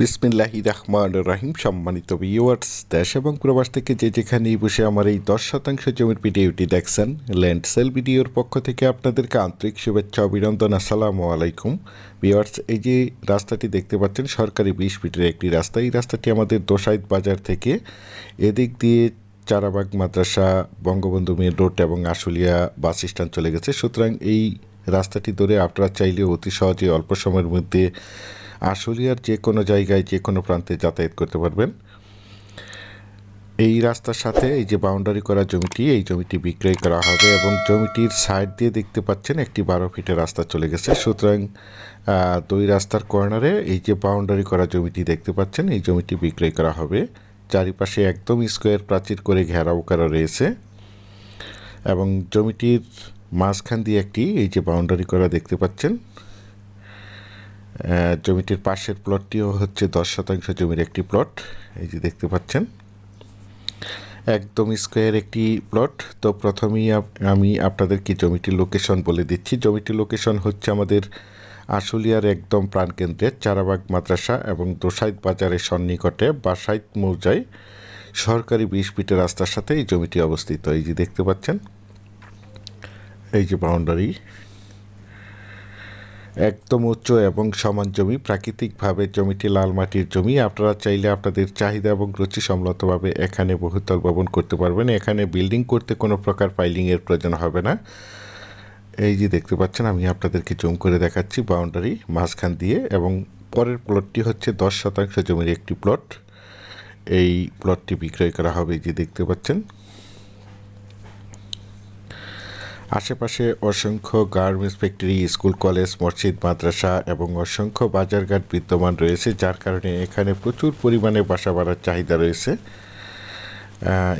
বিসমিল্লাহি রহমান রাহিম, সম্মানিত ভিউয়ার্স দেশ এবং প্রবাস থেকে যে যেখানেই বসে আমার এই দশ শতাংশ জমির ভিডিওটি দেখছেন ল্যান্ড সেল ভিডিওর পক্ষ থেকে আপনাদেরকে আন্তরিক শুভেচ্ছা, অভিনন্দন, আসসালামু আলাইকুম। ভিউয়ার্স এই যে রাস্তাটি দেখতে পাচ্ছেন, সরকারি বিশ ফিটের একটি রাস্তা। এই রাস্তাটি আমাদের দোসাইদ বাজার থেকে এদিক দিয়ে চারাবাগ মাদ্রাসা, বঙ্গবন্ধু মেন রোড এবং আশুলিয়া বাস স্ট্যান্ড চলে গেছে। সুতরাং এই রাস্তাটি ধরে আপনারা চাইলে অতি সহজে অল্প সময়ের মধ্যে আশুলিয়ার যে কোনো জায়গায়, যে কোনো প্রান্তে যাতায়াত করতে পারবেন। এই রাস্তার সাথে এই যে বাউন্ডারি করা জমিটি, এই জমিটি বিক্রয় করা হবে এবং জমিটির সাইড দিয়ে দেখতে পাচ্ছেন একটি বারো ফিটের রাস্তা চলে গেছে। সুতরাং দুই রাস্তার কর্নারে এই যে বাউন্ডারি করা জমিটি দেখতে পাচ্ছেন, এই জমিটি বিক্রয় করা হবে। চারিপাশে একদম স্কোয়ার প্রাচীর করে ঘেরাও করা রয়েছে এবং জমিটির মাঝখান দিয়ে একটি এই যে বাউন্ডারি করা দেখতে পাচ্ছেন। জমিটির পাশের প্লটটিও হচ্ছে দশ শতাংশ জমির একটি প্লট, এই যে দেখতে পাচ্ছেন। একদম স্কোয়ার একটি প্লট। তো প্রথমেই আমি আপনাদেরকে জমিটির লোকেশন বলে দিচ্ছি। জমিটির লোকেশন হচ্ছে আমাদের আশুলিয়ার একদম প্রাণকেন্দ্রে, চারাবাগ মাদ্রাসা এবং দোসাইদ বাজারের সন্নিকটে বাসাইদ মৌজায় সরকারি বিশ ফিটের রাস্তার সাথে এই জমিটি অবস্থিত। এই যে দেখতে পাচ্ছেন, এই যে বাউন্ডারি। একদম উচ্চ এবং সমান জমি, প্রাকৃতিকভাবে জমিটি লাল মাটির জমি। আপনারা চাইলে আপনাদের চাহিদা এবং রুচি সম্মতভাবে এখানে বহুতল ভবন করতে পারবেন। এখানে বিল্ডিং করতে কোনো প্রকার ফাইলিংয়ের প্রয়োজন হবে না। এই যে দেখতে পাচ্ছেন, আমি আপনাদেরকে জুম করে দেখাচ্ছি বাউন্ডারি মাঝখান দিয়ে এবং পরের প্লটটি হচ্ছে দশ শতাংশ জমির একটি প্লট। এই প্লটটি বিক্রয় করা হবে যে দেখতে পাচ্ছেন। আশেপাশে অসংখ্য গার্মেন্টস ফ্যাক্টরি, স্কুল কলেজ, মসজিদ, মাদ্রাসা এবং অসংখ্য বাজারঘাট বিদ্যমান রয়েছে, যার কারণে এখানে প্রচুর পরিমাণে বাসা বাড়ার চাহিদা রয়েছে।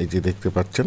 এই যে দেখতে পাচ্ছেন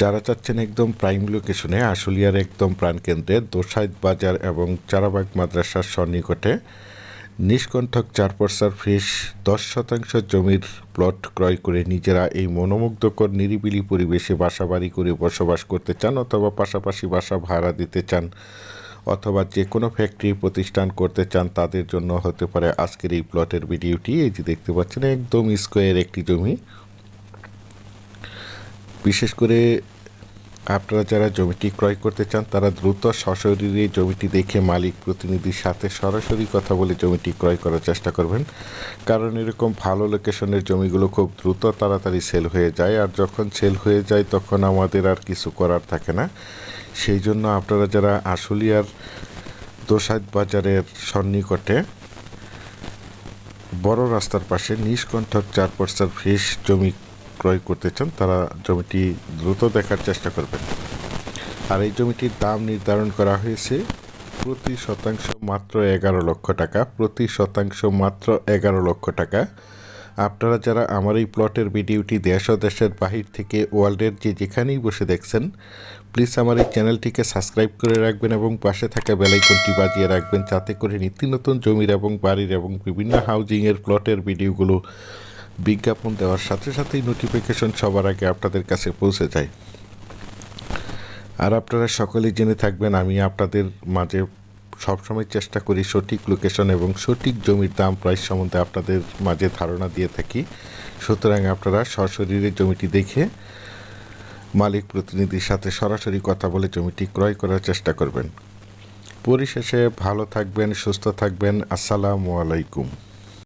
যারা চাচ্ছেন একদম প্রাইম লোকেশনে আশুলিয়ার একদম প্রাণকেন্দ্রে, দোসাইদ বাজার এবং চারাবাগ মাদ্রাসার সন্নিকটে নিষ্কণ্ঠক চার পর্সার ফ্রেশ দশ শতাংশ জমির প্লট ক্রয় করে নিজেরা এই মনোমুগ্ধকর, নিরিবিলি পরিবেশে বাসাবাড়ি করে বসবাস করতে চান অথবা পাশাপাশি বাসা ভাড়া দিতে চান অথবা যে কোনো ফ্যাক্টরি প্রতিষ্ঠান করতে চান, তাদের জন্য হতে পারে আজকের এই প্লটের ভিডিওটি। এই যে দেখতে পাচ্ছেন, একদম স্কোয়ার একটি জমি। বিশেষ করে আপনারা যারা জমিটি ক্রয় করতে চান, তারা দ্রুত সশরীরে জমিটি দেখে মালিক প্রতিনিধির সাথে সরাসরি কথা বলে জমিটি ক্রয় করার চেষ্টা করবেন। কারণ এরকম ভালো লোকেশনের জমিগুলো খুব দ্রুত তাড়াতাড়ি সেল হয়ে যায়, আর যখন সেল হয়ে যায় তখন আমাদের আর কিছু করার থাকে না। সেই জন্য আপনারা যারা আশুলিয়ার দোসাইদ বাজারের সন্নিকটে বড় রাস্তার পাশে নিষ্কণ্ঠক চার পর্সার ফ্রেশ জমি ক্রয় করতে চান, তারা জমিটি দ্রুত দেখার চেষ্টা করবেন। আর এই জমিটির দাম নির্ধারণ করা হয়েছে প্রতি শতাংশ মাত্র এগারো লক্ষ টাকা, প্রতি শতাংশ মাত্র এগারো লক্ষ টাকা। আপনারা যারা আমার এই প্লটের ভিডিওটি দেশ ও দেশের বাহির থেকে ওয়ার্ল্ডের যে যেখানেই বসে দেখছেন, প্লিজ আমার এই চ্যানেলটিকে সাবস্ক্রাইব করে রাখবেন এবং পাশে থাকা বেলাইকনটি বাজিয়ে রাখবেন, যাতে করে নিত্য নতুন জমির এবং বাড়ির এবং বিভিন্ন হাউজিংয়ের প্লটের ভিডিওগুলো বিজ্ঞাপন দেওয়ার সাথে সাথেই নোটিফিকেশন সবার আগে আপনাদের কাছে পৌঁছে যায়। আর আপনারা সকলেই জেনে থাকবেন, আমি আপনাদের মাঝে সবসময় চেষ্টা করি সঠিক লোকেশন এবং সঠিক জমির দাম প্রাইস সম্বন্ধে আপনাদের মাঝে ধারণা দিয়ে থাকি। সুতরাং আপনারা সশরীরে জমিটি দেখে মালিক প্রতিনিধির সাথে সরাসরি কথা বলে জমিটি ক্রয় করার চেষ্টা করবেন। পরিশেষে ভালো থাকবেন, সুস্থ থাকবেন। আসসালামু আলাইকুম।